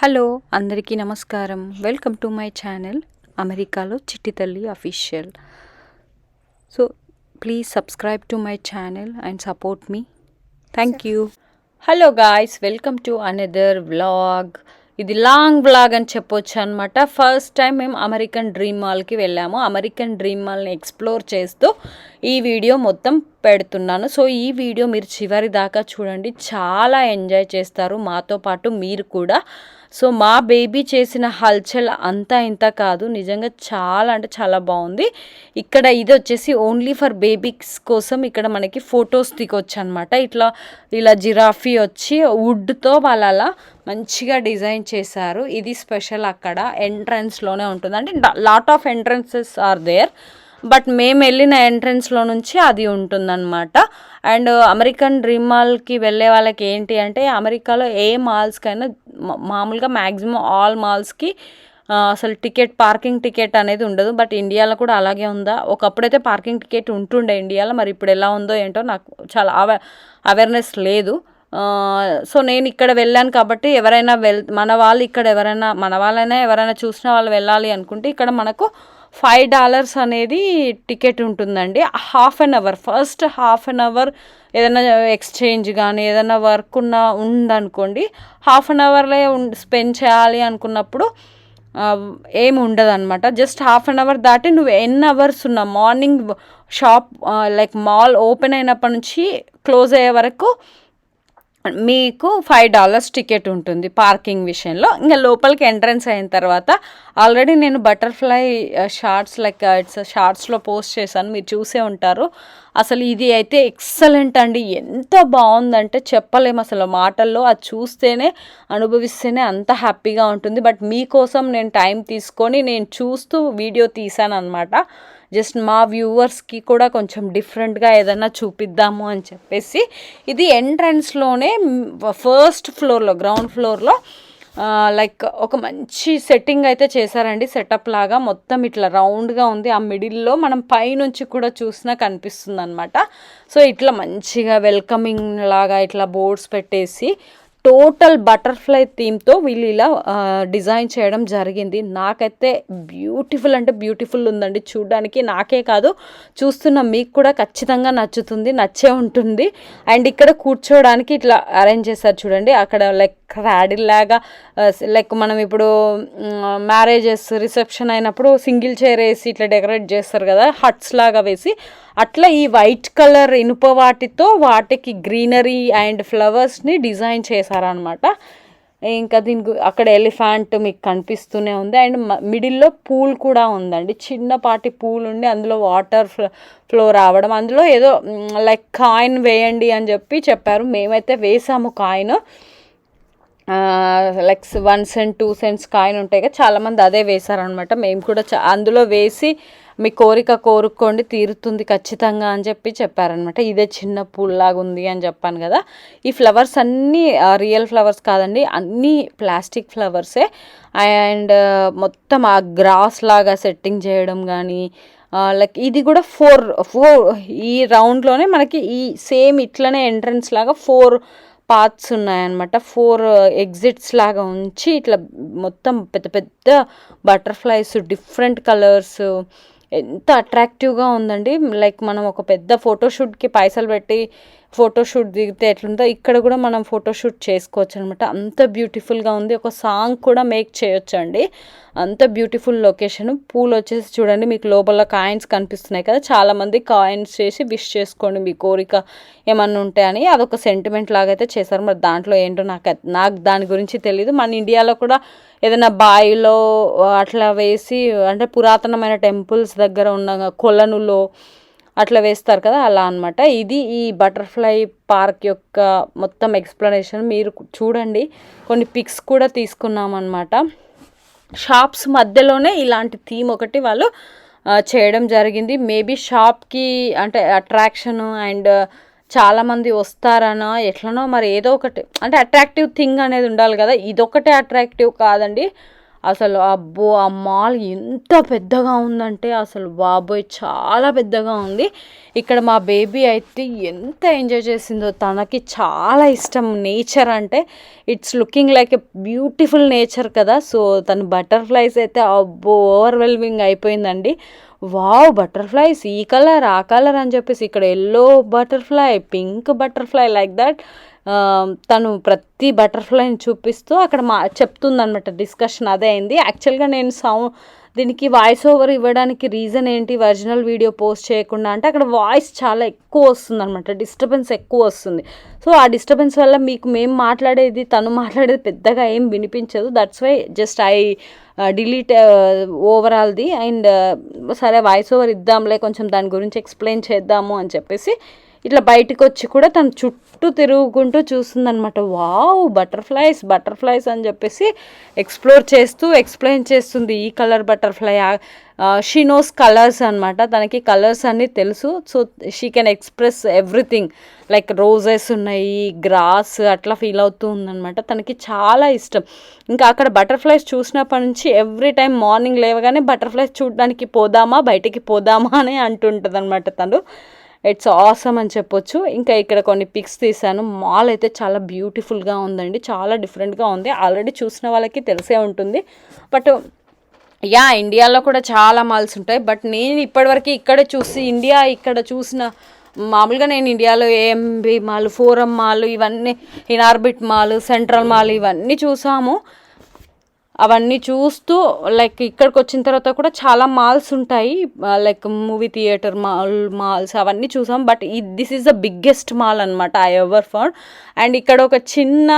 Hello అందరికీ నమస్కారం. Welcome to my channel అమెరికాలో Chitti Thalli official so please subscribe to my channel and support me thank you hello guys welcome to another vlog ఇది long vlog అని చెప్పొచ్చు అనమాట first time మేము American dream మాల్కి వెళ్ళాము. అమెరికన్ డ్రీమ్ మాల్ని ఎక్స్ప్లోర్ చేస్తూ ఈ వీడియో మొత్తం పెడుతున్నాను. సో ఈ వీడియో మీరు చివరి దాకా చూడండి. చాలా ఎంజాయ్ చేస్తారు. మాతో పాటు మీరు కూడా సో మా బేబీ చేసిన హల్చల్ అంతా ఇంత కాదు. నిజంగా చాలా అంటే చాలా బాగుంది. ఇక్కడ ఇది వచ్చేసి ఓన్లీ ఫర్ బేబీస్ కోసం ఇక్కడ మనకి ఫొటోస్ దిగొచ్చు అనమాట ఇట్లా ఇలా జిరాఫీ వచ్చి వుడ్తో వాళ్ళు అలా మంచిగా డిజైన్ చేశారు. ఇది స్పెషల్ అక్కడ. ఎంట్రన్స్లోనే ఉంటుంది. అంటే lot of entrances are there but మేము వెళ్ళిన ఎంట్రన్స్లో నుంచి అది ఉంటుందన్నమాట. అండ్ అమెరికన్ డ్రీమ్ మాల్కి వెళ్ళే వాళ్ళకి ఏంటి అంటే అమెరికాలో ఏ మాల్స్కైనా మామూలుగా మ్యాక్సిమం ఆల్ మాల్స్కి అసలు టికెట్ పార్కింగ్ టికెట్ అనేది ఉండదు. బట్ ఇండియాలో కూడా అలాగే ఉందా? ఒకప్పుడైతే పార్కింగ్ టికెట్ ఉంటుండే ఇండియాలో మరి ఇప్పుడు ఎలా ఉందో ఏంటో నాకు చాలా అవే అవేర్నెస్ లేదు. సో నేను ఇక్కడ వెళ్ళాను కాబట్టి ఎవరైనా వెల్ మన వాళ్ళు ఇక్కడ ఎవరైనా మన వాళ్ళైనా ఎవరైనా చూసిన వాళ్ళు వెళ్ళాలి అనుకుంటే ఇక్కడ మనకు ఫైవ్ డాలర్స్ అనేది టికెట్ ఉంటుందండి. Half an hour first half an hour ఏదైనా ఎక్స్చేంజ్ కానీ ఏదైనా వర్క్ ఉన్న ఉందనుకోండి హాఫ్ అన్ అవర్లే స్పెండ్ చేయాలి అనుకున్నప్పుడు ఏమి ఉండదు అనమాట జస్ట్ హాఫ్ అన్ అవర్ దాటి నువ్వు ఎన్ అవర్స్ ఉన్న morning shop like mall open అయినప్పటి నుంచి క్లోజ్ అయ్యే వరకు మీకు ఫైవ్ డాలర్స్ టికెట్ ఉంటుంది పార్కింగ్ విషయంలో. ఇంకా లోపలికి ఎంట్రన్స్ అయిన తర్వాత ఆల్రెడీ నేను బటర్ఫ్లై షార్ట్స్ లైక్ ఇట్స్ షార్ట్స్లో పోస్ట్ చేశాను. మీరు చూసే ఉంటారు. అసలు ఇది అయితే ఎక్సలెంట్ అండి. ఎంత బాగుందంటే చెప్పలేము అసలు మాటల్లో. అది చూస్తేనే అనుభవిస్తేనే అంత హ్యాపీగా ఉంటుంది. బట్ మీకోసం నేను టైం తీసుకొని నేను చూస్తూ వీడియో తీసాను అనమాట జస్ట్ మా వ్యూవర్స్కి కూడా కొంచెం డిఫరెంట్గా ఏదైనా చూపిద్దాము అని చెప్పేసి ఇది ఎంట్రన్స్లోనే ఫస్ట్ ఫ్లోర్లో గ్రౌండ్ ఫ్లోర్లో లైక్ ఒక మంచి సెట్టింగ్ అయితే చేశారండి. సెటప్ లాగా మొత్తం ఇట్లా రౌండ్గా ఉంది. ఆ మిడిల్లో మనం పైనుంచి కూడా చూసినా కనిపిస్తుంది అనమాట సో ఇట్లా మంచిగా వెల్కమింగ్ లాగా ఇట్లా బోర్డ్స్ పెట్టేసి టోటల్ బటర్ఫ్లై థీమ్తో వీళ్ళు ఇలా డిజైన్ చేయడం జరిగింది. నాకైతే బ్యూటిఫుల్ అంటే బ్యూటిఫుల్ ఉందండి. చూడడానికి నాకే కాదు చూస్తున్న మీకు కూడా ఖచ్చితంగా నచ్చుతుంది నచ్చే ఉంటుంది. అండ్ ఇక్కడ కూర్చోవడానికి ఇట్లా అరేంజ్ చేశారు చూడండి. అక్కడ లైక్ క్రాడిల్ లాగా లైక్ మనం ఇప్పుడు మ్యారేజెస్ రిసెప్షన్ అయినప్పుడు సింగిల్ చైర్ వేసి ఇట్లా డెకరేట్ చేస్తారు కదా హట్స్ లాగా వేసి. అట్లా ఈ వైట్ కలర్ ఇనుప వాటితో వాటికి గ్రీనరీ అండ్ ఫ్లవర్స్ని డిజైన్ చేశారు. చేశారనమాట ఇంకా దీని అక్కడ ఎలిఫెంట్ మీకు కనిపిస్తూనే ఉంది. అండ్ మిడిల్లో పూల్ కూడా ఉందండి. చిన్నపాటి పూల్ ఉండి అందులో వాటర్ ఫ్లో రావడం. అందులో ఏదో లైక్ కాయిన్ వేయండి అని చెప్పి చెప్పారు. మేమైతే వేసాము coin. Likes one cent two cents coin ఉంటాయి కదా చాలామంది అదే వేశారనమాట మేము కూడా చా అందులో వేసి మీ కోరిక కోరుకోండి తీరుతుంది ఖచ్చితంగా అని చెప్పి చెప్పారనమాట ఇదే చిన్న పూల్లాగా ఉంది అని చెప్పాను కదా. ఈ ఫ్లవర్స్ అన్నీ రియల్ ఫ్లవర్స్ కాదండి అన్నీ ప్లాస్టిక్ ఫ్లవర్సే. అండ్ మొత్తం ఆ గ్రాస్ లాగా సెట్టింగ్ చేయడం కానీ లైక్ ఇది కూడా ఫోర్ ఫోర్ ఈ రౌండ్లోనే మనకి ఈ సేమ్ ఇట్లనే ఎంట్రన్స్ లాగా ఫోర్ పార్ట్స్ ఉన్నాయన్నమాట. ఫోర్ ఎగ్జిట్స్ uh, లాగా ఉంచి ఇట్లా మొత్తం పెద్ద పెద్ద బటర్ఫ్లైస్ డిఫరెంట్ కలర్స్ ఎంత అట్రాక్టివ్గా ఉందండి. లైక్ మనం ఒక పెద్ద ఫోటోషూట్కి పైసలు పెట్టి ఫోటోషూట్ దిగితే ఎట్లుందో ఇక్కడ కూడా మనం ఫోటోషూట్ చేసుకోవచ్చు అనమాట అంత బ్యూటిఫుల్గా ఉంది. ఒక సాంగ్ కూడా మేక్ చేయొచ్చు అండి అంత బ్యూటిఫుల్ లొకేషన్. పూలు వచ్చేసి చూడండి మీకు లోపల కాయిన్స్ కనిపిస్తున్నాయి కదా. చాలామంది కాయిన్స్ చేసి విష్ చేసుకోండి. మీ కోరిక ఏమన్నా ఉంటే అని అదొక సెంటిమెంట్ లాగా అయితే చేశారు. మరి దాంట్లో ఏంటో నాకు నాకు దాని గురించి తెలియదు మన ఇండియాలో కూడా ఏదైనా బావిలో అట్లా వేసి అంటే పురాతనమైన టెంపుల్స్ దగ్గర ఉన్న కొలనులో అట్లా వేస్తారు కదా అలా అన్నమాట. ఇది ఈ బటర్ఫ్లై పార్క్ యొక్క మొత్తం ఎక్స్ప్లెనేషన్. మీరు చూడండి కొన్ని పిక్స్ కూడా తీసుకున్నాం అనమాట షాప్స్ మధ్యలోనే ఇలాంటి థీమ్ ఒకటి వాళ్ళు చేయడం జరిగింది. మేబీ షాప్కి అంటే అట్రాక్షన్ అండ్ చాలామంది వస్తారనో ఎట్లనో మరి ఏదో ఒకటి అంటే అట్రాక్టివ్ థింగ్ అనేది ఉండాలి కదా. ఇదొకటే అట్రాక్టివ్ కాదండి. అసలు అబ్బో ఆ మాల్ ఎంత పెద్దగా ఉందంటే అసలు బాబోయ్ చాలా పెద్దగా ఉంది. ఇక్కడ మా బేబీ అయితే ఎంత ఎంజాయ్ చేసిందో తనకి చాలా ఇష్టం నేచర్ అంటే. It's looking like a beautiful nature కదా. సో తన బటర్ఫ్లైస్ అయితే అబ్బో ఓవర్వెల్మింగ్ అయిపోయిందండి. వావ్ బటర్ఫ్లైస్ ఈ కలర్ ఆ కలర్ అని చెప్పేసి ఇక్కడ yellow butterfly pink butterfly like that తను ప్రతి బటర్ఫ్లైని చూపిస్తూ అక్కడ మా చెప్తుందనమాట డిస్కషన్ అదే అయింది. యాక్చువల్గా నేను సౌండ్ దీనికి వాయిస్ ఓవర్ ఇవ్వడానికి రీజన్ ఏంటి ఒరిజినల్ వీడియో పోస్ట్ చేయకుండా అంటే అక్కడ వాయిస్ చాలా ఎక్కువ వస్తుంది అనమాట డిస్టర్బెన్స్ ఎక్కువ వస్తుంది. సో ఆ డిస్టర్బెన్స్ వల్ల మీకు మేము మాట్లాడేది తను మాట్లాడేది పెద్దగా ఏం వినిపించదు. That's why just I delete ఓవరాల్ది. And సరే వాయిస్ ఓవర్ ఇద్దాంలే కొంచెం దాని గురించి ఎక్స్ప్లెయిన్ చేద్దాము అని చెప్పేసి ఇట్లా బయటకు వచ్చి కూడా తను చుట్టూ తిరుగుకుంటూ చూస్తుందనమాట వావ్ బటర్ఫ్లైస్ బటర్ఫ్లైస్ అని చెప్పేసి ఎక్స్ప్లోర్ చేస్తూ ఎక్స్ప్లెయిన్ చేస్తుంది ఈ colour butterfly she knows colours అనమాట తనకి కలర్స్ అన్నీ తెలుసు. So she can express everything. Like roses ఉన్నాయి గ్రాస్ అట్లా ఫీల్ అవుతూ ఉందనమాట తనకి చాలా ఇష్టం. ఇంకా అక్కడ బటర్ఫ్లైస్ చూసినప్పటి నుంచి ఎవ్రీ టైం మార్నింగ్ లేవగానే బటర్ఫ్లైస్ చూడడానికి పోదామా బయటికి పోదామా అని అంటుంటుంది అనమాట తను. ఇట్స్ ఆసమ్ అని చెప్పొచ్చు. ఇంకా ఇక్కడ కొన్ని పిక్స్ తీసాను మాల్ అయితే చాలా బ్యూటిఫుల్గా ఉందండి. చాలా డిఫరెంట్గా ఉంది. ఆల్రెడీ చూసిన వాళ్ళకి తెలిసే ఉంటుంది. బట్ యా ఇండియాలో కూడా చాలా మాల్స్ ఉంటాయి. బట్ నేను ఇప్పటివరకు ఇక్కడ చూసి ఇండియా ఇక్కడ చూసిన మామూలుగా నేను ఇండియాలో ఏఎంబి మాల్ ఫోరం మాల్ ఇవన్నీ ఇనార్బిట్ మాల్ సెంట్రల్ మాల్ ఇవన్నీ చూసాము. అవన్నీ చూస్తూ లైక్ ఇక్కడికి వచ్చిన తర్వాత కూడా చాలా మాల్స్ ఉంటాయి. Like movie theatre mall malls అవన్నీ చూసాం. బట్ ఈ this is the biggest mall అనమాట ఐ ఎవర్ ఫౌండ్ అండ్ ఇక్కడ ఒక చిన్న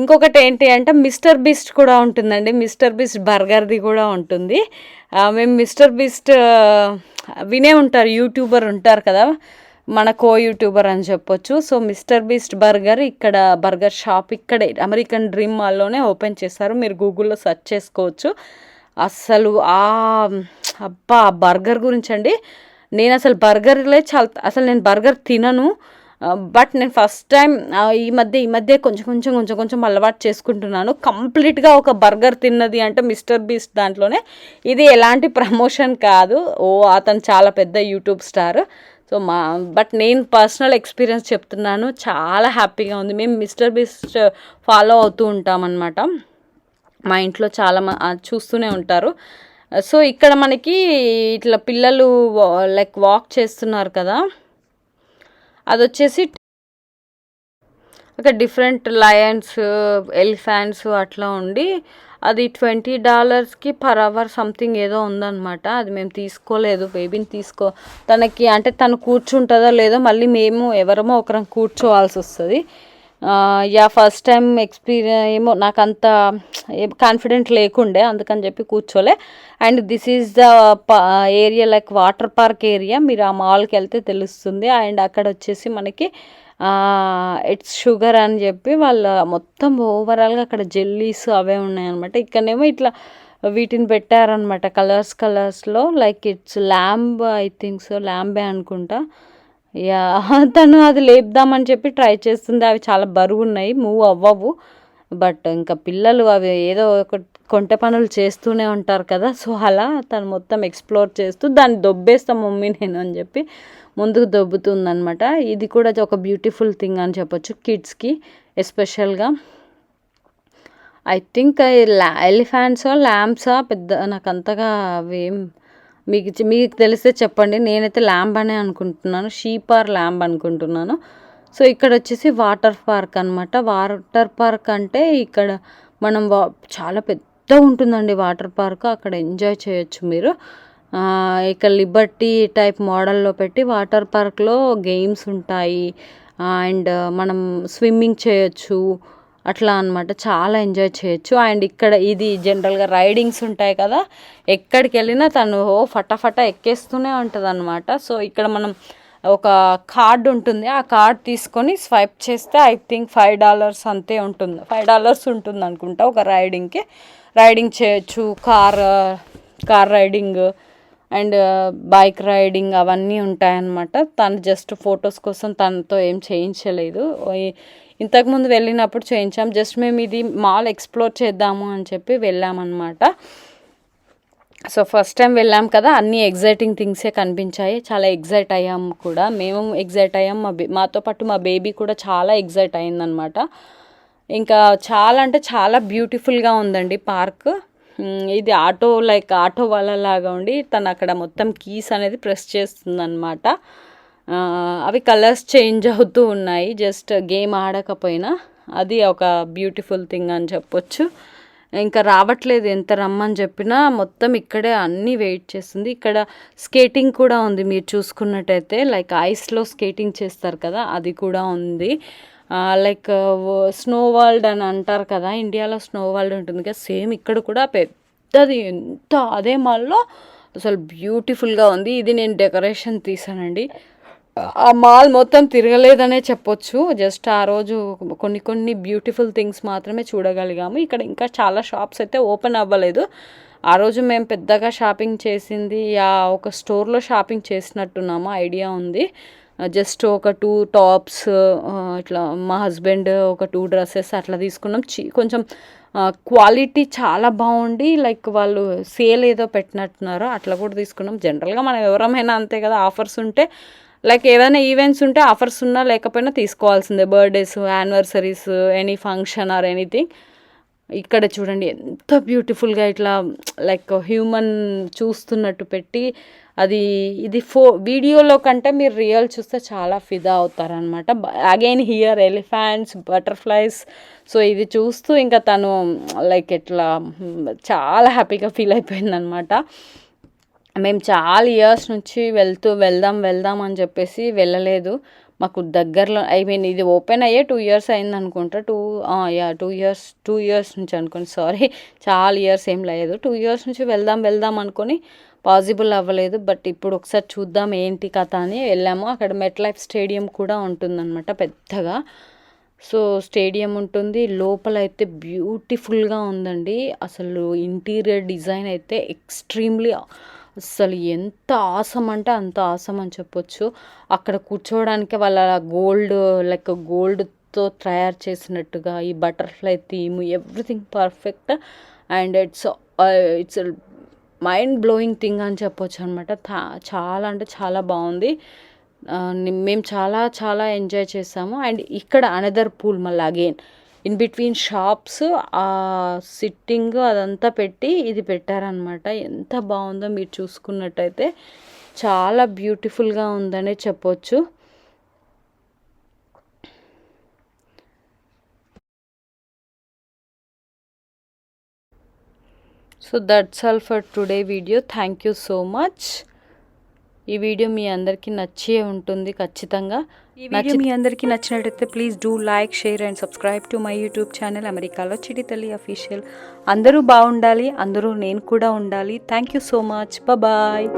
ఇంకొకటి ఏంటి అంటే మిస్టర్ బిస్ట్ కూడా ఉంటుందండి. మిస్టర్ బిస్ట్ బర్గర్ది కూడా ఉంటుంది. మేము మిస్టర్ బిస్ట్ వినే ఉంటారు. యూట్యూబర్ ఉంటారు కదా. మన కో యూట్యూబర్ అని చెప్పొచ్చు. సో మిస్టర్ బీస్ట్ బర్గర్ ఇక్కడ బర్గర్ షాప్ ఇక్కడే అమెరికన్ డ్రీమ్ మాల్లోనే ఓపెన్ చేశారు. మీరు గూగుల్లో సెర్చ్ చేసుకోవచ్చు. అస్సలు ఆ అబ్బా బర్గర్ గురించి అండి నేను అసలు బర్గర్లే చాలా అసలు నేను బర్గర్ తినను. బట్ నేను ఫస్ట్ టైం ఈ మధ్య ఈ మధ్య కొంచెం కొంచెం కొంచెం కొంచెం అలవాటు చేసుకుంటున్నాను. కంప్లీట్గా ఒక బర్గర్ తిన్నది అంటే మిస్టర్ బీస్ట్ దాంట్లోనే. ఇది ఎలాంటి ప్రమోషన్ కాదు. ఓ అతను చాలా పెద్ద యూట్యూబ్ స్టార్. సో మా బట్ నేను పర్సనల్ ఎక్స్పీరియన్స్ చెప్తున్నాను. చాలా హ్యాపీగా ఉంది. మేము మిస్టర్ బీస్ట్ ఫాలో అవుతూ ఉంటామన్నమాట. మా ఇంట్లో చాలా చూస్తూనే ఉంటారు. సో ఇక్కడ మనకి ఇట్లా పిల్లలు లైక్ వాక్ చేస్తున్నారు కదా. అది వచ్చేసి ఒక డిఫరెంట్ లయన్స్ ఎలిఫెంట్స్ అట్లా ఉండి అది ట్వంటీ డాలర్స్కి పర్ అవర్ సంథింగ్ ఏదో ఉందన్నమాట. అది మేము తీసుకోలేదు బేబీని తీసుకో తనకి అంటే తను కూర్చుంటుందో లేదో మళ్ళీ మేము ఎవరమో ఒకరం కూర్చోవాల్సి వస్తుంది. యా ఫస్ట్ టైం ఎక్స్పీరియన్స్ ఏమో నాకు అంత కాన్ఫిడెంట్ లేకుండే అందుకని చెప్పి కూర్చోలే. And this is the area like water park area మీరు ఆ మాల్కి వెళ్తే తెలుస్తుంది. అండ్ అక్కడ వచ్చేసి మనకి ఇట్స్ షుగర్ అని చెప్పి వాళ్ళ మొత్తం ఓవరాల్గా అక్కడ జెల్లీస్ అవే ఉన్నాయన్నమాట. ఇక్కడనేమో ఇట్లా వీటిని పెట్టారనమాట కలర్స్ కలర్స్లో like it's lamb I think so ల్యాంబే అనుకుంటా. యా తను అది లేపుదామని చెప్పి ట్రై చేస్తుంది. అవి చాలా బరువు ఉన్నాయి మూవ్ అవ్వవు. బట్ ఇంకా పిల్లలు అవి ఏదో ఒకటి కొంట పనులు చేస్తూనే ఉంటారు కదా. సో అలా తను మొత్తం ఎక్స్ప్లోర్ చేస్తూ దాన్ని దొబ్బేస్తాం మమ్మీ నేను అని చెప్పి ముందుకు దొబ్బుతుందనమాట ఇది కూడా ఒక బ్యూటిఫుల్ థింగ్ అని చెప్పొచ్చు కిడ్స్కి ఎస్పెషల్గా. ఐ థింక్ ఎలిఫాంట్సా ల్యాంప్సా పెద్ద నాకు అంతగా అవేం మీకు మీకు తెలిస్తే చెప్పండి. నేనైతే ల్యాంబ్ అనే అనుకుంటున్నాను. షీప్ ఆర్ ల్యాంబ్ అనుకుంటున్నాను. సో ఇక్కడ వచ్చేసి వాటర్ పార్క్ అనమాట వాటర్ పార్క్ అంటే ఇక్కడ మనం వా చాలా పెద్ద ఉంటుందండి వాటర్ పార్క్. అక్కడ ఎంజాయ్ చేయొచ్చు మీరు. ఇక లిబర్టీ టైప్ మోడల్లో పెట్టి వాటర్ పార్క్లో గేమ్స్ ఉంటాయి. అండ్ మనం స్విమ్మింగ్ చేయొచ్చు. అట్లా అనమాట చాలా ఎంజాయ్ చేయొచ్చు. అండ్ ఇక్కడ ఇది జనరల్గా రైడింగ్స్ ఉంటాయి కదా. ఎక్కడికి వెళ్ళినా తను ఓ ఫటాఫట ఎక్కేస్తూనే ఉంటుంది అనమాట సో ఇక్కడ మనం ఒక కార్డ్ ఉంటుంది. ఆ కార్డ్ తీసుకొని స్వైప్ చేస్తే ఐ థింక్ ఫైవ్ డాలర్స్ అంతే ఉంటుంది. ఫైవ్ డాలర్స్ ఉంటుంది అనుకుంటా ఒక రైడింగ్కి రైడింగ్ చేయొచ్చు car car riding and bike riding అవన్నీ ఉంటాయన్నమాట. తను జస్ట్ ఫొటోస్ కోసం తనతో ఏం చేయించలేదు. ఇంతకుముందు వెళ్ళినప్పుడు చేయించాం. జస్ట్ మేము ఇది మాల్ ఎక్స్ప్లోర్ చేద్దాము అని చెప్పి వెళ్ళామన్నమాట. సో ఫస్ట్ టైం వెళ్ళాం కదా అన్ని ఎగ్జైటింగ్ థింగ్సే కనిపించాయి. చాలా ఎగ్జైట్ అయ్యాం కూడా. మేము ఎగ్జైట్ అయ్యాం. మా బే- మాతో పాటు మా బేబీ కూడా చాలా ఎగ్జైట్ అయిందనమాట ఇంకా చాలా అంటే చాలా బ్యూటిఫుల్గా ఉందండి పార్క్ ఇది ఆటో లైక్ ఆటో వాళ్ళలాగా ఉండి తను అక్కడ మొత్తం కీస్ అనేది ప్రెస్ చేస్తుందన్నమాట. అవి కలర్స్ చేంజ్ అవుతూ ఉన్నాయి. జస్ట్ గేమ్ ఆడకపోయినా. అది ఒక బ్యూటిఫుల్ థింగ్ అని చెప్పొచ్చు. ఇంకా రావట్లేదు ఎంత రమ్మని చెప్పినా మొత్తం ఇక్కడే అన్నీ వెయిట్ చేస్తుంది. ఇక్కడ స్కేటింగ్ కూడా ఉంది మీరు చూసుకున్నట్టయితే లైక్ ఐస్లో స్కేటింగ్ చేస్తారు కదా అది కూడా ఉంది. లైక్ స్నో వరల్డ్ అని అంటారు కదా ఇండియాలో స్నో వరల్డ్ ఉంటుంది కదా సేమ్ ఇక్కడ కూడా పెద్దది ఎంత అదే మాల్లో అసలు బ్యూటిఫుల్గా ఉంది. ఇది నేను డెకరేషన్ తీసానండి. ఆ మాల్ మొత్తం తిరగలేదనే చెప్పొచ్చు. జస్ట్ ఆ రోజు కొన్ని కొన్ని బ్యూటిఫుల్ థింగ్స్ మాత్రమే చూడగలిగాము. ఇక్కడ ఇంకా చాలా షాప్స్ అయితే ఓపెన్ అవ్వలేదు. ఆ రోజు మేము పెద్దగా షాపింగ్ చేసింది ఆ ఒక స్టోర్లో షాపింగ్ చేసినట్టున్నాము. ఐడియా ఉంది. జస్ట్ ఒక టూ టాప్స్ ఇట్లా మా హస్బెండ్ ఒక టూ డ్రెస్సెస్ అట్లా తీసుకున్నాం. చి- కొంచెం క్వాలిటీ చాలా బాగుండి లైక్ వాళ్ళు సేల్ ఏదో పెట్టినట్టున్నారు అట్లా కూడా తీసుకున్నాం. జనరల్గా మనం ఎవరమైనా అంతే కదా ఆఫర్స్ ఉంటే లైక్ ఏదైనా ఈవెంట్స్ ఉంటే ఆఫర్స్ ఉన్నా లేకపోయినా తీసుకోవాల్సిందే. Birthdays anniversaries any function or anything ఇక్కడ చూడండి ఎంత బ్యూటిఫుల్గా ఇట్లా లైక్ హ్యూమన్ చూస్తున్నట్టు పెట్టి అది ఇది ఫో వీడియోలో కంటే మీరు రియల్ చూస్తే చాలా ఫిదా అవుతారనమాట again here elephants butterflies so ఇది చూస్తూ ఇంకా తను లైక్ ఇట్లా చాలా హ్యాపీగా ఫీల్ అయిపోయిందనమాట మేము చాలా ఇయర్స్ నుంచి వెళ్తూ వెళ్దాం వెళ్దాం అని చెప్పేసి వెళ్ళలేదు. మాకు దగ్గరలో ఐ మీన్ ఇది ఓపెన్ అయ్యే టూ ఇయర్స్ అయింది అనుకుంటా two yeah two years two years నుంచి అనుకోండి. సారీ చాలా ఇయర్స్ ఏం లేదు. టూ ఇయర్స్ నుంచి వెళ్దాం వెళ్దాం అనుకొని పాసిబుల్ అవ్వలేదు. బట్ ఇప్పుడు ఒకసారి చూద్దాం ఏంటి కథ అని వెళ్ళాము. అక్కడ మెట్ లైఫ్ స్టేడియం కూడా ఉంటుందన్నమాట పెద్దగా. సో స్టేడియం ఉంటుంది. లోపల అయితే బ్యూటిఫుల్గా ఉందండి. అసలు ఇంటీరియర్ డిజైన్ అయితే ఎక్స్ట్రీమ్లీ అసలు ఎంత ఆసం అంటే అంత ఆసం అని చెప్పొచ్చు. అక్కడ కూర్చోవడానికి వాళ్ళ గోల్డ్ లైక్ గోల్డ్తో తయారు చేసినట్టుగా ఈ butterfly theme everything perfect. And it's it's mind blowing thing అని చెప్పొచ్చు అనమాట చాలా అంటే చాలా బాగుంది. మేము చాలా చాలా ఎంజాయ్ చేసాము. అండ్ ఇక్కడ అనదర్ పూల్ మళ్ళీ అగైన్. ఇన్ బిట్వీన్ షాప్స్ ఆ సిట్టింగ్ అదంతా పెట్టి ఇది పెట్టారనమాట ఎంత బాగుందో మీరు చూసుకున్నట్టయితే చాలా బ్యూటిఫుల్గా ఉందనే చెప్పొచ్చు. So that's all for today video. Thank you so much. ఈ వీడియో మీ అందరికీ నచ్చే ఉంటుంది ఖచ్చితంగా. ఈ వీడియో మీ అందరికీ నచ్చినట్టయితే please do like share and subscribe to my YouTube channel అమెరికాలో చిడి తల్లి అఫీషియల్ అందరూ బాగుండాలి అందరూ నేను కూడా ఉండాలి. Thank you so much bye